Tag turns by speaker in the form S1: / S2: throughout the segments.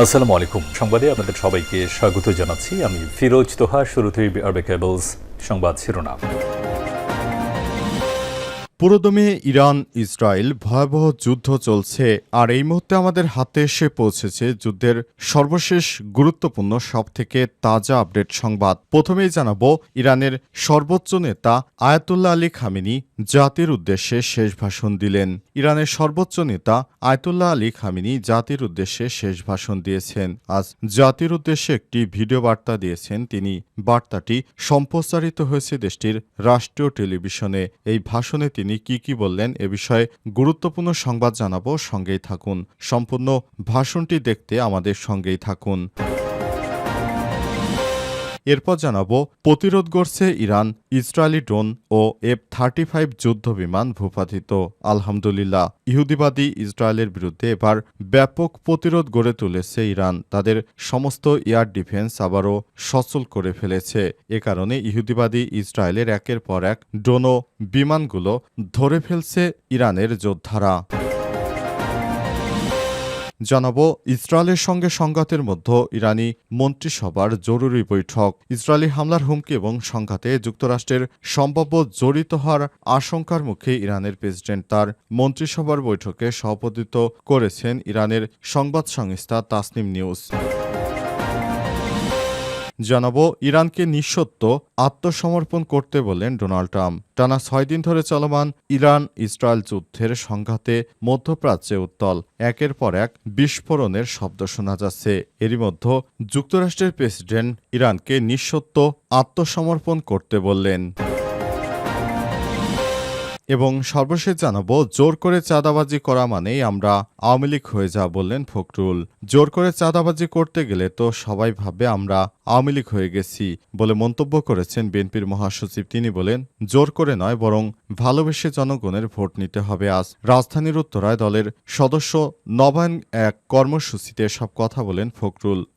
S1: আসসালামু আলাইকুম। সংবাদে আপনাদের সবাইকে স্বাগত জানাচ্ছি। আমি ফিরোজ তোহা শুরুতেই আরবে কেবলস সংবাদ শিরোনাম।
S2: পুরোদমে ইরান, ইসরায়েল, ভয়াবহ যুদ্ধ চলছে, আর এই মুহূর্তে আমাদের হাতে এসে পৌঁছেছে যুদ্ধের সর্বশেষ গুরুত্বপূর্ণ, সবথেকে তাজা আপডেট সংবাদ। প্রথমেই জানাব, ইরানের সর্বোচ্চ নেতা আয়াতুল্লাহ আলী খামিনি জাতির উদ্দেশ্যে শেষ ভাষণ দিলেন ইরানের সর্বোচ্চ নেতা আয়াতুল্লাহ আলী খামিনি জাতির উদ্দেশ্যে শেষ ভাষণ দিয়েছেন। আজ জাতির উদ্দেশ্যে একটি ভিডিও বার্তা দিয়েছেন তিনি। বার্তাটি সম্প্রচারিত হয়েছে দেশটির রাষ্ট্রীয় টেলিভিশনে। এই ভাষণে তিনি কি কি বললেন এ বিষয়ে গুরুত্বপূর্ণ সংবাদ জানাব। সঙ্গেই থাকুন। সম্পূর্ণ ভাষণটি দেখতে আমাদের সঙ্গেই থাকুন। এরপর জানাব, প্রতিরোধ গড়ছে ইরান, ইসরায়েলি ড্রোন ও এফ থার্টি ফাইভ যুদ্ধ বিমান ভূপাতিত। আলহামদুলিল্লাহ, ইহুদিবাদী ইসরায়েলের বিরুদ্ধে এবার ব্যাপক প্রতিরোধ গড়ে তুলেছে ইরান। তাদের সমস্ত এয়ার ডিফেন্স আবারও সচল করে ফেলেছে। এ কারণে ইহুদিবাদী ইসরায়েলের একের পর এক ড্রোন বিমানগুলো ধরে ফেলছে ইরানের যোদ্ধারা। জানাব, ইসরায়েলের সঙ্গে সংঘাতের মধ্যে ইরানি মন্ত্রিসভার জরুরি বৈঠক। ইসরায়েলি হামলার হুমকি এবং সংঘাতে যুক্তরাষ্ট্রের সম্ভাব্য জড়িত হওয়ার আশঙ্কার মুখে ইরানের প্রেসিডেন্ট তার মন্ত্রিসভার বৈঠকে সভাপতিত্ব করেছেন ইরানের সংবাদ সংস্থা তাসনিম নিউজ। জানাব, ইরানকে নিঃসত্ব আত্মসমর্পণ করতে বললেন ডোনাল্ড ট্রাম্প। টানা ছয় দিন ধরে চলমান ইরান ইসরায়েল যুদ্ধের সংঘাতে মধ্যপ্রাচ্যে উত্তল। একের পর এক বিস্ফোরণের শব্দ শোনা যাচ্ছে। এরই মধ্যে যুক্তরাষ্ট্রের প্রেসিডেন্ট ইরানকে নিঃসত্ব আত্মসমর্পণ করতে বললেন। এবং সর্বশেষ জানাব, জোর করে চাঁদাবাজি করা মানেই আমরা আওয়ামী লীগ হয়ে যা বললেন ফখরুল। জোর করে চাঁদাবাজি করতে গেলে তো সবাই ভাবে আমরা আওয়ামী লীগ হয়ে গেছি বলে মন্তব্য করেছেন বিএনপির মহাসচিব। তিনি বলেন, জোর করে নয়, বরং ভালোবেসে জনগণের ভোট নিতে হবে আজ। রাজধানীর উত্তরায় দলের সদস্য নবায়ন এক কর্মসূচিতে সব কথা বলেন ফখরুল।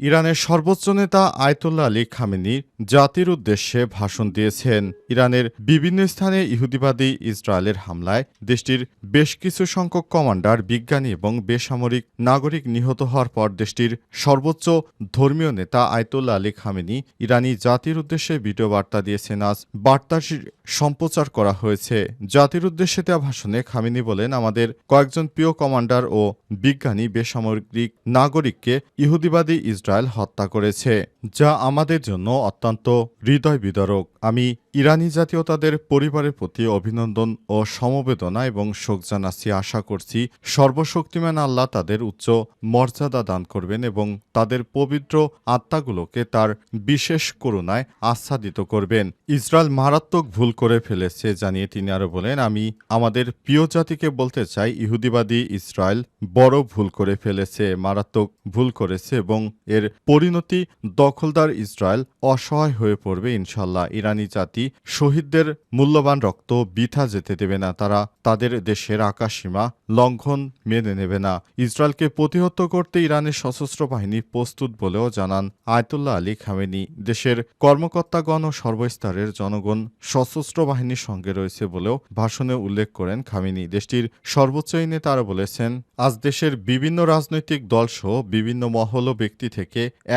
S2: ইরানের সর্বোচ্চ নেতা আয়তুল্লাহ আলী খামেনি জাতির উদ্দেশ্যে ভাষণ দিয়েছেন। ইরানের বিভিন্ন স্থানে ইহুদিবাদী ইসরায়েলের হামলায় দেশটির বেশ কিছু সংখ্যক কমান্ডার, বিজ্ঞানী এবং বেসামরিক নাগরিক নিহত হওয়ার পর দেশটির সর্বোচ্চ ধর্মীয় নেতা আয়তুল্লাহ আলী খামেনি ইরানি জাতির উদ্দেশ্যে ভিডিও বার্তা দিয়েছেন। আজ বার্তাটি সম্প্রচার করা হয়েছে। জাতির উদ্দেশ্যে দেওয়া ভাষণে খামেনি বলেন, আমাদের কয়েকজন প্রিয় কমান্ডার ও বিজ্ঞানী, বেসামরিক নাগরিককে ইহুদিবাদী ইসরায়েল হত্যা করেছে, যা আমাদের জন্য অত্যন্ত হৃদয় বিদারক। আমি ইরানি জাতীয়তাদের পরিবারের প্রতি অভিনন্দন ও সমবেদনা এবং শোক জানাচ্ছি। আশা করছি সর্বশক্তিমান আল্লাহ তাদের উচ্চ মর্যাদা দান করবেন এবং তাদের পবিত্র আত্মাগুলোকে তার বিশেষ করুণায় আচ্ছাদিত করবেন। ইসরায়েল মারাত্মক ভুল করে ফেলেছে জানিয়ে তিনি আরও বলেন, আমি আমাদের প্রিয় জাতিকে বলতে চাই, ইহুদিবাদী ইসরায়েল বড় ভুল করে ফেলেছে, মারাত্মক ভুল করেছে এবং এর পরিণতি দখলদার ইসরায়েল অসহায় হয়ে পড়বে ইনশাল্লাহ। ইরানি জাতি শহীদদের মূল্যবান রক্ত বিথা যেতে দেবে না, তারা তাদের দেশের আকাশসীমা লঙ্ঘন মেনে নেবে না। ইসরায়েলকে প্রতিহত করতে ইরানের সশস্ত্র বাহিনী প্রস্তুত বলেও জানান আয়তুল্লাহ আলী খামেনি। দেশের কর্মকর্তাগণ ও সর্বস্তরের জনগণ সশস্ত্র বাহিনীর সঙ্গে রয়েছে বলেও ভাষণে উল্লেখ করেন খামেনি। দেশটির সর্বোচ্চ নেতারা বলেছেন, আজ দেশের বিভিন্ন রাজনৈতিক দলসহ বিভিন্ন মহল ও ব্যক্তি থেকে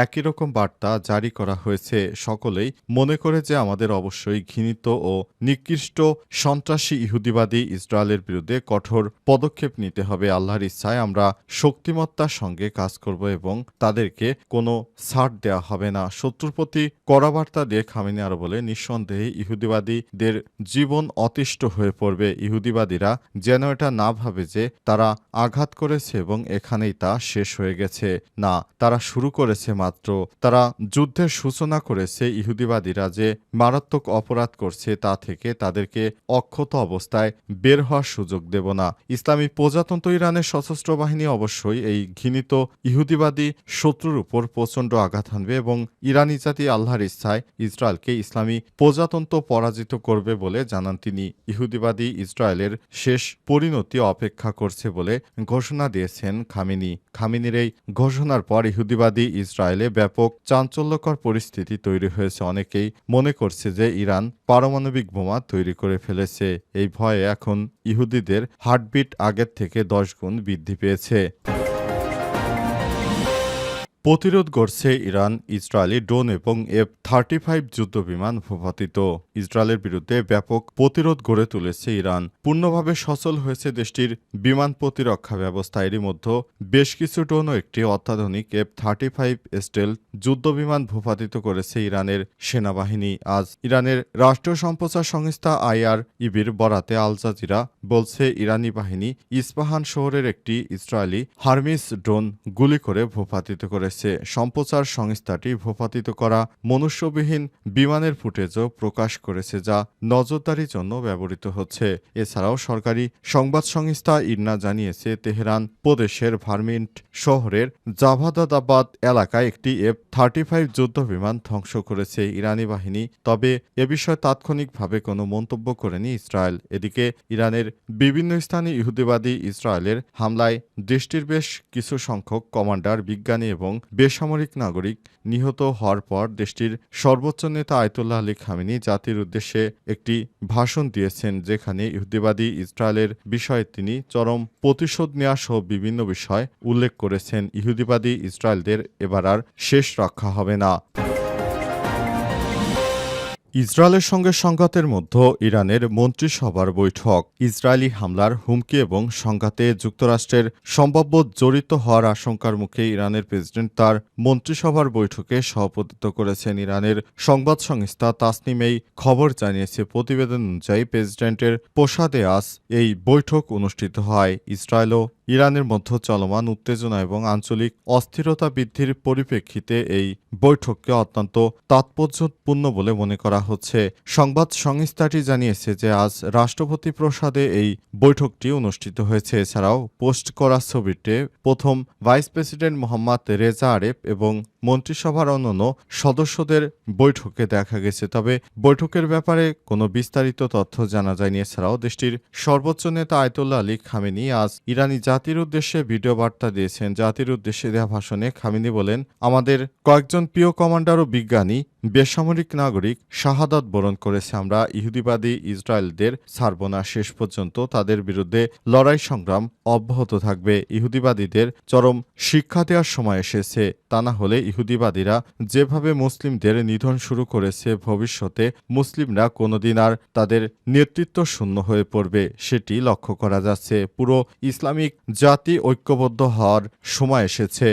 S2: একই রকম বার্তা জারি করা হয়েছে। সকলেই মনে করে যে আমাদের অবশ্যই ঘৃণিত ও নিকৃষ্ট সন্ত্রাসী ইহুদিবাদী ইসরায়েলের বিরুদ্ধে কঠোর পদক্ষেপ নিতে হবে। আল্লাহর ইচ্ছায় আমরা শক্তিমত্তার সঙ্গে কাজ করব এবং তাদেরকে কোনো ছাড় দেওয়া হবে না। শত্রুর প্রতি কড়া বার্তা দিয়ে খামিনি আরও বলে, নিঃসন্দেহে ইহুদিবাদীদের জীবন অতিষ্ঠ হয়ে পড়বে। ইহুদিবাদীরা যেন এটা না ভাবে যে তারা আঘাত করেছে এবং এখানেই তা শেষ হয়ে গেছে। না, তারা শুরু করেছে মাত্র। তারা যুদ্ধের সূচনা করেছে ইহুদিবাদীরা যে মারাত্মক অপরাধ করছে তা থেকে তাদেরকে অক্ষত অবস্থায় বের হওয়ার সুযোগ দেব না। ইসলামী প্রজাতন্ত্র ইরানের সশস্ত্র বাহিনী অবশ্যই এই ঘৃণিত ইহুদিবাদী শত্রুর উপর প্রচণ্ড আঘাত হানবে এবং ইরানি জাতি আল্লাহর ইচ্ছায় ইসরায়েলকে ইসলামী প্রজাতন্ত্র পরাজিত করবে বলে জানান তিনি। ইহুদিবাদী ইসরায়েলের শেষ পরিণতি অপেক্ষা করছে বলে ঘোষণা দিয়েছেন খামিনি। খামিনির এই ঘোষণার পর ইহুদিবাদী ইসরায়েলে ব্যাপক চাঞ্চল্যকর পরিস্থিতি তৈরি হয়েছে। অনেকেই মনে করছে যে ইরান পারমাণবিক বোমা তৈরি করে ফেলেছে। এই ভয়ে এখন ইহুদিদের হার্টবিট আগের থেকে দশ গুণ বৃদ্ধি পেয়েছে। প্রতিরোধ করছে ইরান, ইসরায়েলি ড্রোন এবং এফ থার্টি ফাইভ যুদ্ধবিমান ভূপাতিত। ইসরায়েলের বিরুদ্ধে ব্যাপক প্রতিরোধ গড়ে তুলেছে ইরান। পূর্ণভাবে সচল হয়েছে দেশটির বিমান প্রতিরক্ষা ব্যবস্থা। এরই মধ্যে বেশ কিছু ড্রোন একটি অত্যাধুনিক এফ থার্টি ফাইভ স্টেল যুদ্ধবিমান ভূপাতিত করেছে ইরানের সেনাবাহিনী। আজ ইরানের রাষ্ট্রীয় সম্প্রচার সংস্থা আইআর ইবির বরাতে আল জাজিরা বলছে, ইরানি বাহিনী ইস্পাহান শহরের একটি ইসরায়েলি হার্মিস ড্রোন গুলি করে ভূপাতিত করেছে। সম্প্রচার সংস্থাটি ভূপাতিত করা মনুষ্যবিহীন বিমানের ফুটেজও প্রকাশ করেছে যা নজরদারির জন্য ব্যবহৃত হচ্ছে। এছাড়াও সরকারি সংবাদ সংস্থা ইরনা জানিয়েছে, তেহরান প্রদেশের ভার্মিন্ট শহরের জাভাদাদাবাদ এলাকায় একটি এফ থার্টি ফাইভ যুদ্ধবিমান ধ্বংস করেছে ইরানি বাহিনী। তবে এ বিষয়ে তাৎক্ষণিকভাবে কোনো মন্তব্য করেনি ইসরায়েল। এদিকে ইরানের বিভিন্ন স্থানে ইহুদিবাদী ইসরায়েলের হামলায় দেশটির বেশ কিছু সংখ্যক কমান্ডার, বিজ্ঞানী এবং বেসামরিক নাগরিক নিহত হওয়ার পর দেশটির সর্বোচ্চ নেতা আয়তুল্লাহ আলী খামিনি জাতির উদ্দেশ্যে একটি ভাষণ দিয়েছেন যেখানে ইহুদিবাদী ইসরায়েলের বিষয়ে তিনি চরম প্রতিশোধ নেওয়া সহ বিভিন্ন বিষয় উল্লেখ করেছেন। ইহুদিবাদী ইসরায়েলদের এবার আর শেষ রক্ষা হবে না। ইসরায়েলের সঙ্গে সংঘাতের মধ্যে ইরানের মন্ত্রিসভার বৈঠক। ইসরায়েলি হামলার হুমকি এবং সংঘাতে যুক্তরাষ্ট্রের সম্ভাব্য জড়িত হওয়ার আশঙ্কার মুখে ইরানের প্রেসিডেন্ট তার মন্ত্রিসভার বৈঠকে সভাপতিত্ব করেছেন ইরানের সংবাদ সংস্থা তাসনিমেই খবর জানিয়েছে, প্রতিবেদন অনুযায়ী প্রেসিডেন্টের প্রসাদে আজ এই বৈঠক অনুষ্ঠিত হয়। ইসরায়েল ও ইরানের মধ্যে চলমান উত্তেজনা এবং আঞ্চলিক অস্থিরতা বৃদ্ধির পরিপ্রেক্ষিতে এই বৈঠককে অত্যন্ত তাৎপর্যপূর্ণ বলে মনে করা হচ্ছে। সংবাদ সংস্থাটি জানিয়েছে যে আজ রাষ্ট্রপতি প্রসাদে এই বৈঠকটি অনুষ্ঠিত হয়েছে। এছাড়াও পোস্ট করা ছবিতে প্রথম vice president Mohammad Reza Aref এবং মন্ত্রিসভার অন্যান্য সদস্যদের বৈঠকে দেখা গেছে। তবে বৈঠকের ব্যাপারে কোনো বিস্তারিত তথ্য জানা যায়নি। এছাড়াও দেশটির সর্বোচ্চ নেতা আয়তুল্লাহ আলী খামেনি আজ ইরানি জাতির উদ্দেশ্যে ভিডিও বার্তা দিয়েছেন জাতির উদ্দেশ্যে দেয়া ভাষণে খামিনি বলেন, আমাদের কয়েকজন প্রিয় কমান্ডার ও বিজ্ঞানী বেসামরিক নাগরিক শাহাদাত বরণ করেছে আমরা ইহুদিবাদী ইসরায়েলদের ছাড়ব না শেষ পর্যন্ত তাদের বিরুদ্ধে লড়াই সংগ্রাম অব্যাহত থাকবে। ইহুদিবাদীদের চরম শিক্ষা দেওয়ার সময় এসেছে। তা না হলে ইহুদিবাদীরা যেভাবে মুসলিমদের নিধন শুরু করেছে, ভবিষ্যতে মুসলিমরা কোনোদিন আর তাদের নেতৃত্ব শূন্য হয়ে পড়বে সেটি লক্ষ্য করা যাচ্ছে। পুরো ইসলামিক জাতি ঐক্যবদ্ধ হওয়ার সময় এসেছে।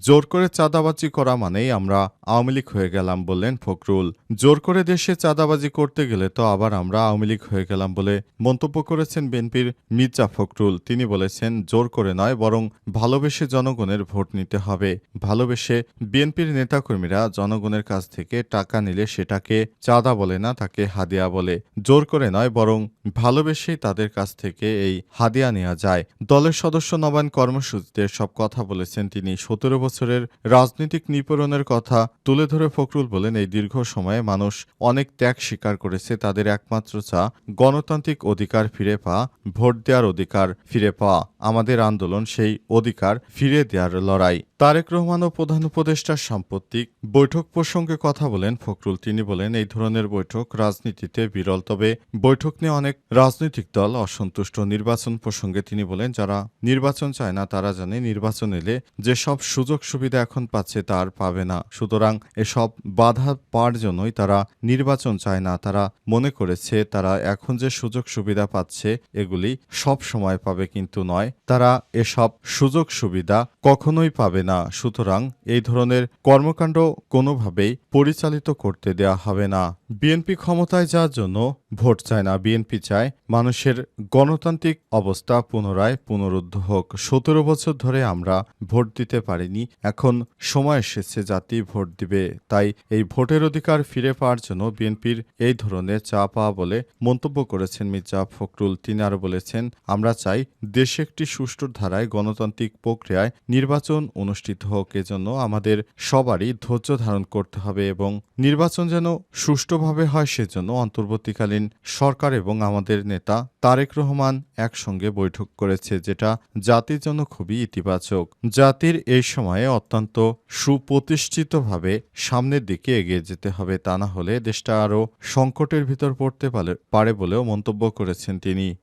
S2: জোর করে চাঁদাবাজি করা মানেই আমরা আওয়ামী লীগ হয়ে গেলাম বললেন ফখরুল। জোর করে দেশে চাঁদাবাজি করতে গেলে তো আবার আমরা আওয়ামী লীগ হয়ে গেলাম বলে মন্তব্য করেছেন বিএনপির মির্জা ফখরুল। তিনি বলেছেন, জোর করে নয়, বরং ভালোবেসে জনগণের ভোট নিতে হবে। ভালোবেসে বিএনপির নেতাকর্মীরা জনগণের কাছ থেকে টাকা নিলে সেটাকে চাঁদা বলে না, তাকে হাদিয়া বলে। জোর করে নয়, বরং ভালোবেসেই তাদের কাছ থেকে এই হাদিয়া নেওয়া যায়। দলের সদস্য নবায়ন কর্মসূচিতে সব কথা বলেছেন তিনি। সতেরো বছরের রাজনৈতিক নিপীড়নের কথা তুলে ধরে ফখরুল বলেন, এই দীর্ঘ সময়ে মানুষ অনেক ত্যাগ স্বীকার করেছে। তাদের একমাত্র চা, গণতান্ত্রিক অধিকার ফিরে পাওয়া ভোট দেওয়ার অধিকার ফিরে পাওয়া আমাদের আন্দোলন সেই অধিকার ফিরে দেওয়ার লড়াই। তারেক রহমান ও প্রধান উপদেষ্টার সাম্প্রতিক বৈঠক প্রসঙ্গে কথা বলেন ফখরুল। তিনি বলেন, এই ধরনের বৈঠক রাজনীতিতে বিরল, তবে বৈঠক নিয়ে অনেক রাজনৈতিক দল অসন্তুষ্ট। নির্বাচন প্রসঙ্গে তিনি বলেন, যারা নির্বাচন চায় না, তারা জানে নির্বাচন এলে যেসব সুযোগ সুবিধা এখন পাচ্ছে তার পাবে না। সুতরাং এসব বাধা পাওয়ার জন্যই তারা নির্বাচন চায় না। তারা মনে করেছে, তারা এখন যে সুযোগ সুবিধা পাচ্ছে, এগুলি সব সময় পাবে কিন্তু নয়। তারা এসব সুযোগ সুবিধা কখনোই পাবে না। সুতরাং এই ধরনের কর্মকাণ্ড কোনোভাবেই পরিচালিত করতে দেয়া হবে না। বিএনপি ক্ষমতায় যাওয়ার জন্য ভোট চায় না। বিএনপি চায় মানুষের গণতান্ত্রিক অবস্থা পুনরায় পুনরুদ্ধ হোক। সতেরো বছর ধরে আমরা ভোট দিতে পারিনি। তিনি এখন সময় এসেছে, জাতি ভোট দিবে। তাই এই ভোটের অধিকার ফিরে পাওয়ার জন্য বিএনপির এই ধরনের চা পাওয়া বলে মন্তব্য করেছেন মির্জা ফখরুল। তিনি আরও বলেছেন, আমরা চাই দেশে একটি সুষ্ঠু ধারায় গণতান্ত্রিক প্রক্রিয়ায় নির্বাচন অনুষ্ঠিত হোক। এজন্য আমাদের সবারই ধৈর্য ধারণ করতে হবে এবং নির্বাচন যেন সুষ্ঠুভাবে হয় সেজন্য অন্তর্বর্তীকালীন সরকার এবং আমাদের নেতা তারেক রহমান একসঙ্গে বৈঠক করেছে, যেটা জাতির জন্য খুবই ইতিবাচক। জাতির এই সময়ে অত্যন্ত সুপ্রতিষ্ঠিতভাবে সামনের দিকে এগিয়ে যেতে হবে। তা না হলে দেশটা আরও সংকটের ভিতর পড়তে পারে বলেও মন্তব্য করেছেন তিনি।